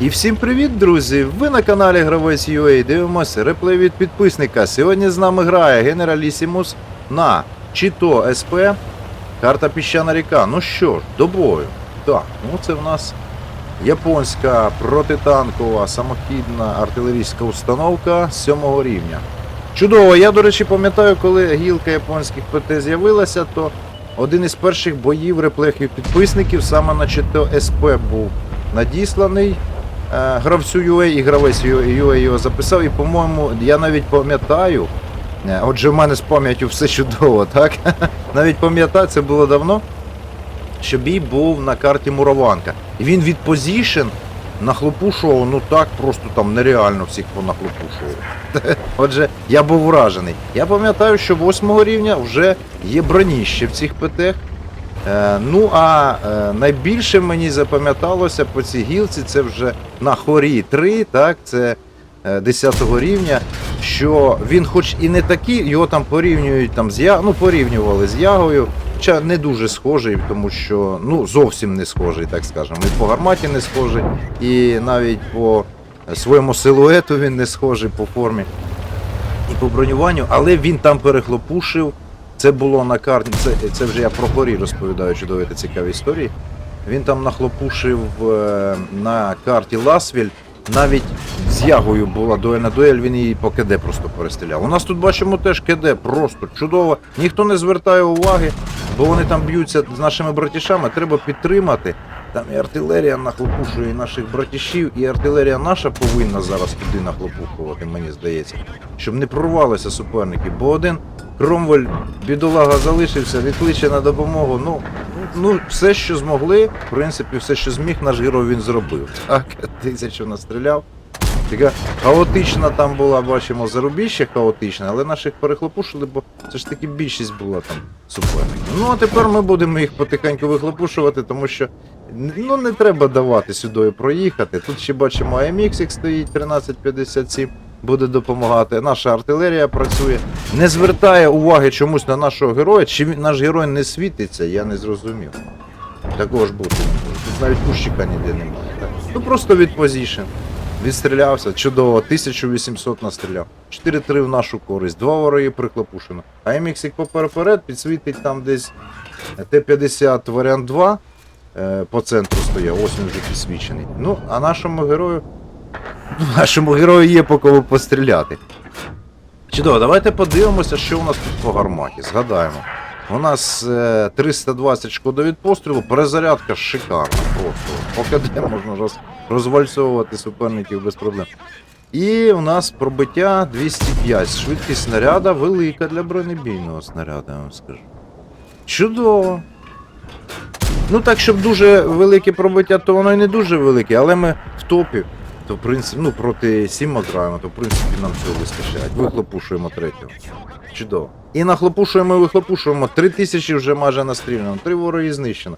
І всім привіт, друзі! Ви на каналі Гравець UA дивимося реплей від підписника. Сьогодні з нами грає Генералісімус на Чіто СП, карта Піщана ріка. Ну що ж, до бою. Так, ну це в нас японська протитанкова самохідна артилерійська установка 7 рівня. Чудово, я, до речі, пам'ятаю, коли гілка японських ПТ з'явилася, то один із перших боїв реплехів підписників саме на ЧТО СП був надісланий гравцю UA і гравець UA його записав. І, по-моєму, я навіть пам'ятаю, е, отже, в мене з пам'яттю все чудово, так? Навіть пам'ятаю, це було давно, що бій був на карті Мураванка. І він від позішн нахлопушував, ну так просто там нереально всіх понахлопушував. Отже, я був вражений. Я пам'ятаю, що 8 рівня вже є броніще в цих ПТ. Е, ну а е, найбільше мені запам'яталося по цій гілці, це вже на хорі 3, так, це е, 10 рівня, що він хоч і не такий, його там порівнюють там з я, ну порівнювали з ягою, хоча не дуже схожий, тому що ну зовсім не схожий, так скажемо. І по гарматі не схожий, і навіть по своєму силуету він не схожий по формі і по бронюванню, але він там перехлопушив. Це було на карті, це, це вже я про горі розповідаю чудові та цікаві історії. Він там нахлопушив е, на карті Ласвіль. Навіть з ягою була дуельна дуель, він її по КД просто перестріляв. У нас тут бачимо теж КД, просто чудово. Ніхто не звертає уваги, бо вони там б'ються з нашими братішами. Треба підтримати. Там і артилерія нахлопушує наших братішів, і артилерія наша повинна зараз туди нахлопухувати, мені здається, щоб не прорвалися суперники. Бо один Кромвель, бідолага, залишився, відкличе на допомогу. Ну, ну, все, що змогли, в принципі, все, що зміг, наш герой він зробив. Так, тисячу настріляв. Така хаотична там була, бачимо, зарубіще хаотичне, але наших перехлопушили, бо це ж таки більшість була там суперників. Ну а тепер ми будемо їх потихеньку вихлопушувати, тому що ну не треба давати сюди проїхати. Тут ще бачимо AMX стоїть 1357, буде допомагати. Наша артилерія працює. Не звертає уваги чомусь на нашого героя. Чи наш герой не світиться, я не зрозумів. Такого ж бути. Тут навіть кущика ніде немає. Так? Ну просто від позішн. Відстрілявся, чудово, 1800 настріляв. 4-3 в нашу користь, два вороги приклопушено. А MX поперед підсвітить там десь Т-50 варіант 2 е, по центру стояв, ось він вже підсвічений. Ну, а нашому герою. Нашому герою є по кого постріляти. Чудово, давайте подивимося, що у нас тут по гарматі. Згадаємо. У нас е, 320 шкода від пострілу, перезарядка шикарна. Просто. По КД можна роз, розвальцовувати суперників без проблем. І у нас пробиття 205. Швидкість снаряда велика для бронебійного снаряда, я вам скажу. Чудово. Ну так, щоб дуже велике пробиття, то воно і не дуже велике, але ми в топі. То в принципі, ну проти Сіма граємо, то в принципі нам цього вистачає. Вихлопушуємо третього. Чудово. І нахлопушуємо і вихлопушуємо. Три тисячі вже майже настріляно, три вороги знищено.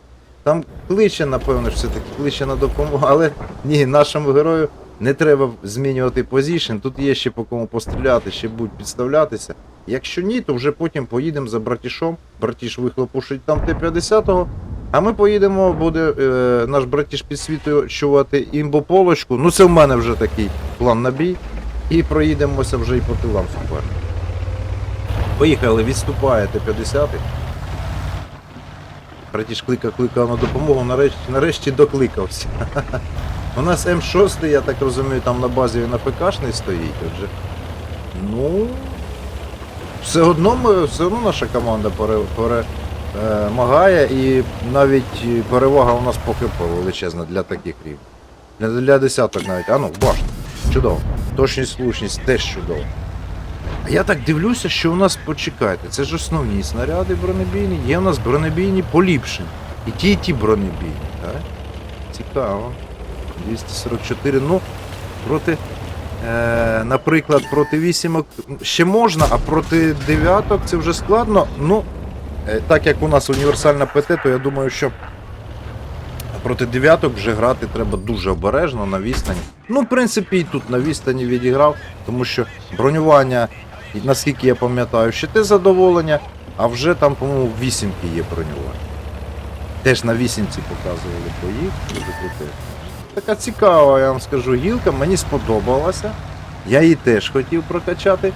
Там кличе, напевно, ж все-таки кличе на допомогу, але ні, нашому герою не треба змінювати позішн. Тут є ще по кому постріляти, ще будуть підставлятися. Якщо ні, то вже потім поїдемо за братішом. Братіш вихлопушить там Т-50-го. А ми поїдемо, буде е, наш братіш підсвітувати імбополочку. Ну це в мене вже такий план на бій. І проїдемося вже і по тилам суперника. Поїхали, відступає Т-50. Братіш кликав, кликав на допомогу, нарешті, нарешті докликався. У нас М6, я так розумію, там на базі він АПКшний стоїть, отже. Ну. Все одно ми, все одно наша команда перемагає і навіть е, перевага у нас по величезна для таких рівнів. Для, для десяток навіть. А ну, башня. Чудово. Точність, слушність теж чудово. Я так дивлюся, що у нас, почекайте, це ж основні снаряди бронебійні, є у нас бронебійні поліпшені. І ті, і ті бронебійні, так? Цікаво. 244, ну, проти, е, наприклад, проти вісімок ще можна, а проти дев'яток це вже складно. Ну, е, так як у нас універсальна ПТ, то я думаю, що проти дев'яток вже грати треба дуже обережно на відстані. Ну, в принципі, і тут на відстані відіграв, тому що бронювання, і наскільки я пам'ятаю, ще те задоволення, а вже там, по-моєму, вісімки є про нього. Теж на вісімці показували бої, така цікава, я вам скажу, гілка, мені сподобалася. Я її теж хотів прокачати.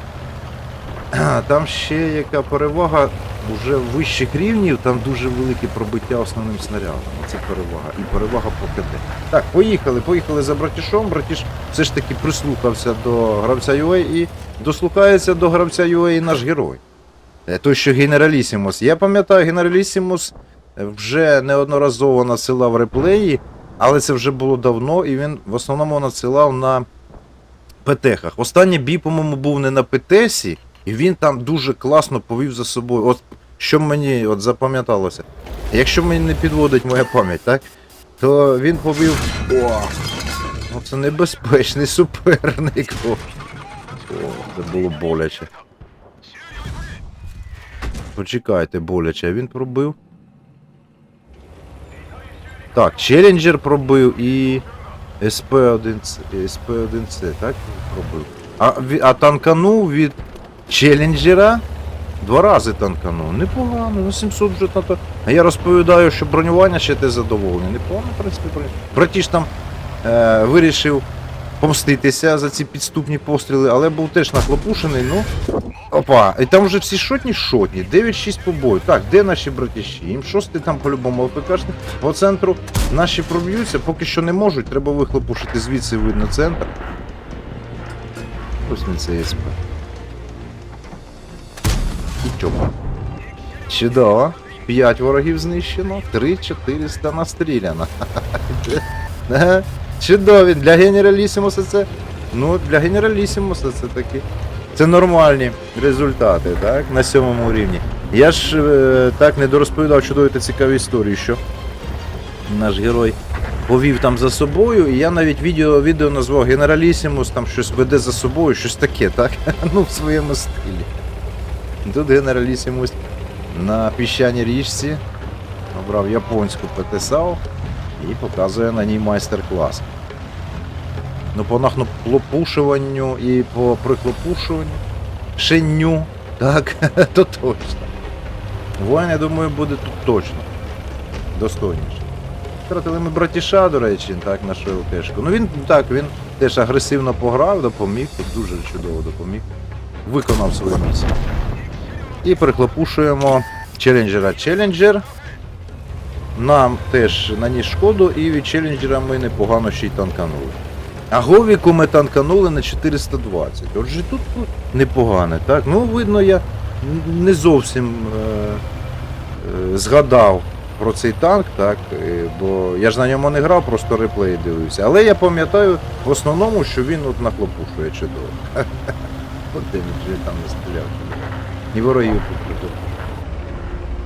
Там ще яка перевага уже вищих рівнів, там дуже велике пробиття основним снарядом. Це перевага. І перевага по КД. Так, поїхали, поїхали за братішом. Братіш все ж таки прислухався до гравця UA і дослухається до гравця UA і наш герой. Е, Той, що Генералісімус. Я пам'ятаю, Генералісімус е, вже неодноразово надсилав реплеї, але це вже було давно, і він в основному надсилав на ПТХах. Останній бій, по-моєму, був не на ПТСі, і він там дуже класно повів за собою. От що мені от запам'яталося. Якщо мені не підводить моя пам'ять, так? То він повів. О! Ну це небезпечний суперник. О, це було боляче. Почекайте, боляче, він пробив. Так, Челленджер пробив і СП-1C, СП-1C, так? Пробив. А, а танканув від Челленджера. Два рази танканув. Непогано, ну 700 вже на. А я розповідаю, що бронювання ще те задоволення. Непогано, в принципі. Братіш там е, вирішив помститися за ці підступні постріли, але був теж нахлопушений, ну. Опа, і там вже всі шотні шотні, 9-6 по бою. Так, де наші братіші? Їм шостий там по-любому ЛПКшник. По центру наші проб'ються, поки що не можуть, треба вихлопушити звідси видно центр. Ось не це СП. І. Чудово. 5 ворогів знищено, 3-400 настріляно. Чудові. Для генералісімуса це. Ну, для генералісімуса це такі. Це нормальні результати, так? На сьомому рівні. Я ж е, так не дорозповідав чудові та цікаві історії, що наш герой повів там за собою, і я навіть відео, відео назвав Генералісімус, там щось веде за собою, щось таке, так? ну, в своєму стилі. Тут Генералісімус на піщаній річці обрав японську ПТСАУ і показує на ній майстер-клас. Ну, по нахлопушуванню і по прихлопушуванню, шинню, так, то точно. Воїн, я думаю, буде тут точно. Достойніше. Втратили ми братіша, до речі, так, нашу ЛТшку. Ну він так, він теж агресивно пограв, допоміг, дуже чудово допоміг. Виконав свою місію. І прихлопушуємо челенджера. Челенджер нам теж наніс шкоду, і від челенджера ми непогано ще й танканули. А Говіку ми танканули на 420. Отже, тут непогане, так? Ну, видно, я не зовсім е, е, згадав про цей танк, так? е, Бо я ж на ньому не грав, просто реплеї дивився. Але я пам'ятаю в основному, що він от нахлопушує чудово. От він там не стріляв. І ворогів тут придумав.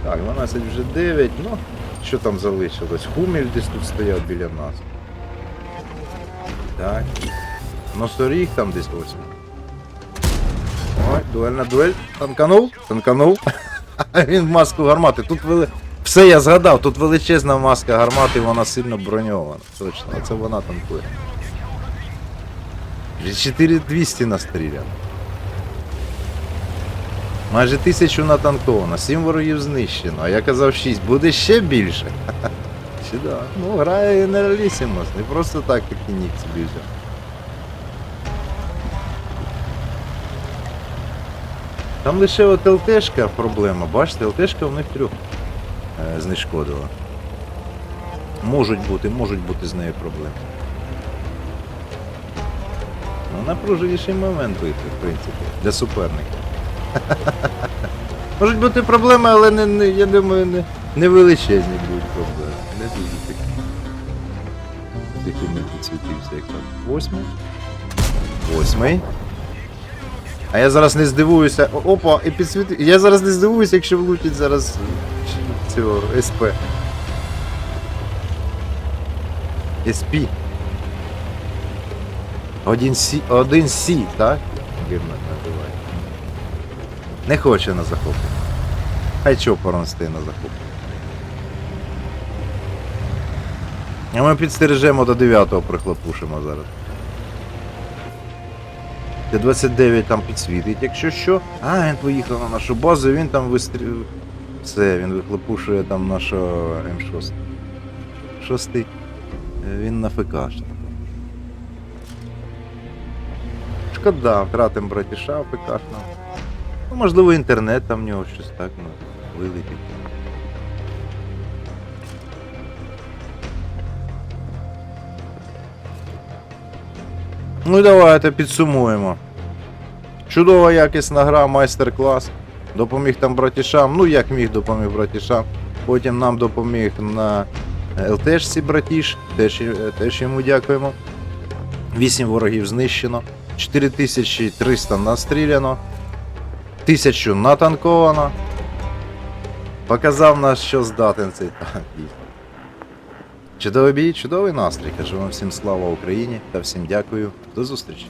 Так, 12 вже 9, ну, що там залишилось? Хуміль десь тут стояв біля нас. Так. Носоріг там десь ось. Ой, дуельна дуель. Танканув? Танканув. Він в маску гармати. Тут вели... Все я згадав, тут величезна маска гармати, вона сильно броньована. Точно, оце вона танкує. Вже 4200 настріляно. Майже тисячу натанковано, 7 ворогів знищено, а я казав 6, буде ще більше. Да? Ну, грає генералісімус, не просто так такий нік собі взяв. Там лише от ЛТшка проблема, бачите, ЛТшка в них трьох е, знешкодила. Можуть бути, можуть бути з нею проблеми. Ну, напруженіший момент бити, в принципі, для суперника. Можуть бути проблеми, але не, не, я думаю, не, не величезні будуть проблеми. Не дуже такі. Такий не підсвітився, як так. Восьмий. Восьмий. А я зараз не здивуюся. Опа, і підсвітив. Я зараз не здивуюся, якщо влучить зараз цього СП. СП. Один Сі, один Сі, так? Вірно називає. Не хоче на захоплення. Хай чопором стає на захоплення. А ми підстережемо до 9-го прихлопушимо зараз. Де 29 там підсвітить, якщо що. А, він поїхав на нашу базу, він там вистрілив. Все, він вихлопушує там нашого М6. Шостий Е, Він на ФК. Шкода, втратим братіша ФКшного. Ну, можливо, інтернет там в нього щось так, ну, вилетить. Ну і давайте підсумуємо. Чудова якісна гра, майстер-клас. Допоміг там братішам. Ну як міг допоміг братішам. Потім нам допоміг на ЛТшці братіш. Теж, теж йому дякуємо. 8 ворогів знищено. 4300 настріляно. 1000 натанковано. Показав нас, що здатен цей танк. Чудовий бій, чудовий настрій. Кажу вам всім слава Україні та всім дякую. До зустрічі.